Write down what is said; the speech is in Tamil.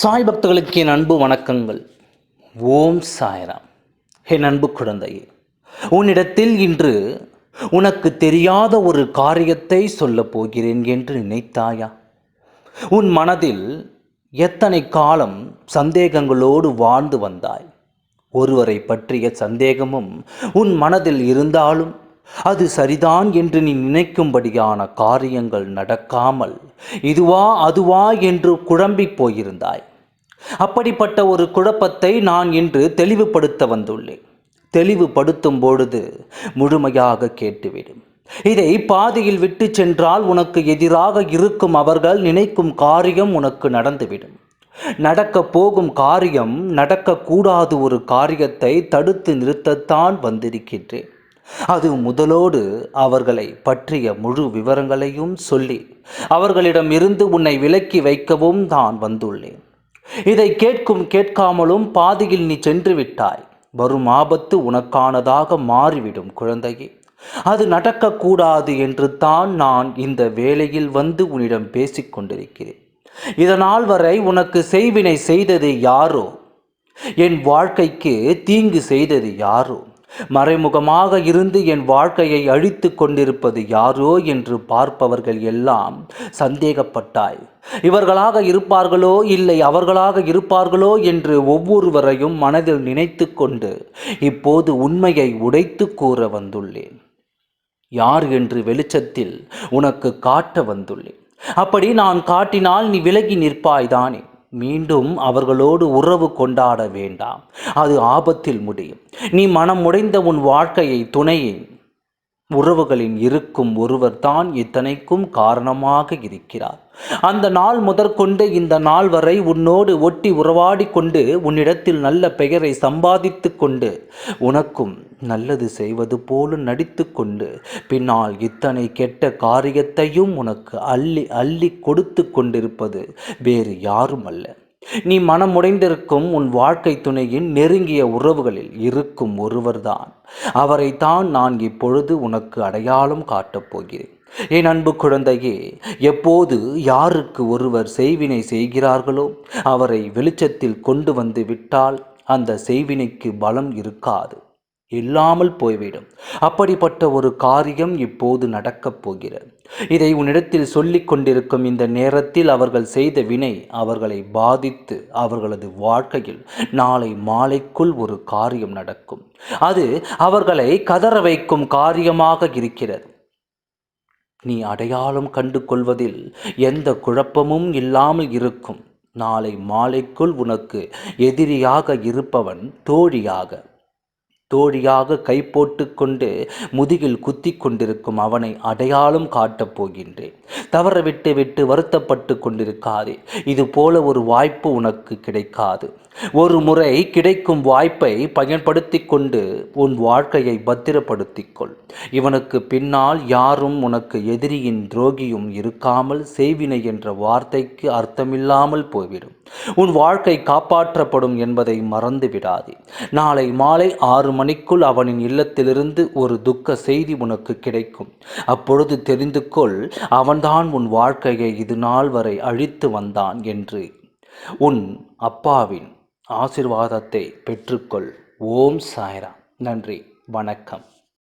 சாய் பக்தர்களுக்கு என் அன்பு வணக்கங்கள். ஓம் சாய்ராம். என் அன்பு குழந்தையே உன்னிடத்தில் இன்று உனக்கு தெரியாத ஒரு காரியத்தை சொல்லப் போகிறேன் என்று நினைத்தாயா? உன் மனதில் எத்தனை காலம் சந்தேகங்களோடு வாழ்ந்து வந்தாய்? ஒருவரை பற்றிய சந்தேகமும் உன் மனதில் இருந்தாலும் அது சரிதான் என்று நீ நினைக்கும்படியான காரியங்கள் நடக்காமல் இதுவா அதுவா என்று குழம்பிப் போயிருந்தாய். அப்படிப்பட்ட ஒரு குழப்பத்தை நான் இன்று தெளிவுபடுத்த வந்துள்ளேன். தெளிவுபடுத்தும் பொழுது முழுமையாக கேட்டுவிடும். இதை பாதியில் விட்டு சென்றால் உனக்கு எதிராக இருக்கும் அவர்கள் நினைக்கும் காரியம் உனக்கு நடந்துவிடும். நடக்க போகும் காரியம் நடக்கக்கூடாது ஒரு காரியத்தை தடுத்து நிறுத்தத்தான் வந்திருக்கின்றேன். அது முதலோடு அவர்களை பற்றிய முழு விவரங்களையும் சொல்லி அவர்களிடம் இருந்து உன்னை விலக்கி வைக்கவும் தான் வந்துள்ளேன். இதை கேட்கும் கேட்காமலும் பாதியில் நீ சென்று விட்டாய் வரும் ஆபத்து உனக்கானதாக மாறிவிடும் குழந்தையே. அது நடக்கக்கூடாது என்று தான் நான் இந்த வேளையில் வந்து உன்னிடம் பேசிக் கொண்டிருக்கிறேன். இதனால் வரை உனக்கு செய்வினை செய்தது யாரோ? என் வாழ்க்கைக்கு தீங்கு செய்தது யாரோ? மறைமுகமாக இருந்து என் வாழ்க்கையை அழித்து கொண்டிருப்பது யாரோ என்று பார்ப்பவர்கள் எல்லாம் சந்தேகப்பட்டாய். இவர்களாக இருப்பார்களோ? இல்லை அவர்களாக இருப்பார்களோ? என்று ஒவ்வொருவரையும் மனதில் நினைத்து கொண்டு இப்போது உண்மையை உடைத்து கூற வந்துள்ளேன். யார் என்று வெளிச்சத்தில் உனக்கு காட்ட வந்துள்ளேன். அப்படி நான் காட்டினால் நீ விலகி நிற்பாய்தானே மீண்டும் அவர்களோடு உறவு கொண்டாட வேண்டாம். அது ஆபத்தில் முடியும். நீ மனம் உடைந்த உன் வாழ்க்கையை துணையின் உறவுகளின் இருக்கும் ஒருவர் தான் இத்தனைக்கும் காரணமாக இருக்கிறார். அந்த நாள் முதற்கொண்டு இந்த நாள் வரை உன்னோடு ஒட்டி உறவாடி கொண்டு உன்னிடத்தில் நல்ல பெயரை சம்பாதித்து கொண்டு உனக்கும் நல்லது செய்வது போல நடித்து கொண்டு பின்னால் இத்தனை கெட்ட காரியத்தையும் உனக்கு அள்ளி அள்ளி கொடுத்து கொண்டிருப்பது வேறு யாரும் அல்ல நீ மனமுடைந்திருக்கும் உன் வாழ்க்கை துணையின் நெருங்கிய உறவுகளில் இருக்கும் ஒருவர்தான். அவரைத்தான் நான் இப்பொழுது உனக்கு அடையாளம் காட்டப் போகிறேன். என் அன்பு குழந்தையே எப்போது யாருக்கு ஒருவர் செய்வினை செய்கிறார்களோ அவரை வெளிச்சத்தில் கொண்டு வந்து விட்டால் அந்த செய்வினைக்கு பலம் இருக்காது. இல்லாமல் போய்விடும். அப்படிப்பட்ட ஒரு காரியம் இப்போது நடக்கப் போகிறது. இதை உன்னிடத்தில் சொல்லிக் கொண்டிருக்கும் இந்த நேரத்தில் அவர்கள் செய்த வினை அவர்களை பாதித்து அவர்களது வாழ்க்கையில் நாளை மாலைக்குள் ஒரு காரியம் நடக்கும். அது அவர்களை கதற வைக்கும் காரியமாக இருக்கிறது. நீ அடையாளம் கண்டு கொள்வதில் எந்த குழப்பமும் இல்லாமல் இருக்கும். நாளை மாலைக்குள் உனக்கு எதிரியாக இருப்பவன் தோழியாக தோழியாக கை போட்டுக்கொண்டு முதுகில் குத்தி கொண்டிருக்கும் அவனை அடையாளம் காட்டப் போகின்றேன். தவற விட்டு விட்டு வருத்தப்பட்டு கொண்டிருக்காதே. இது போல ஒரு வாய்ப்பு உனக்கு கிடைக்காது. ஒரு முறை கிடைக்கும் வாய்ப்பை பயன்படுத்தி கொண்டு உன் வாழ்க்கையை பத்திரப்படுத்திக்கொள். இவனுக்கு பின்னால் யாரும் உனக்கு எதிரியின் துரோகியும் இருக்காமல் செய்வினை என்ற வார்த்தைக்கு அர்த்தமில்லாமல் போய்விடும். உன் வாழ்க்கை காப்பாற்றப்படும் என்பதை மறந்து விடாதே நாளை மாலை ஆறு மணிக்குள் அவனின் இல்லத்திலிருந்து ஒரு துக்க செய்தி உனக்கு கிடைக்கும். அப்பொழுது தெரிந்து கொள் அவன்தான் உன் வாழ்க்கையை இது நாள் வரை அழித்து வந்தான் என்று. உன் அப்பாவின் ஆசிர்வாதத்தை பெற்றுக்கொள். ஓம் சாய்ரா நன்றி. வணக்கம்.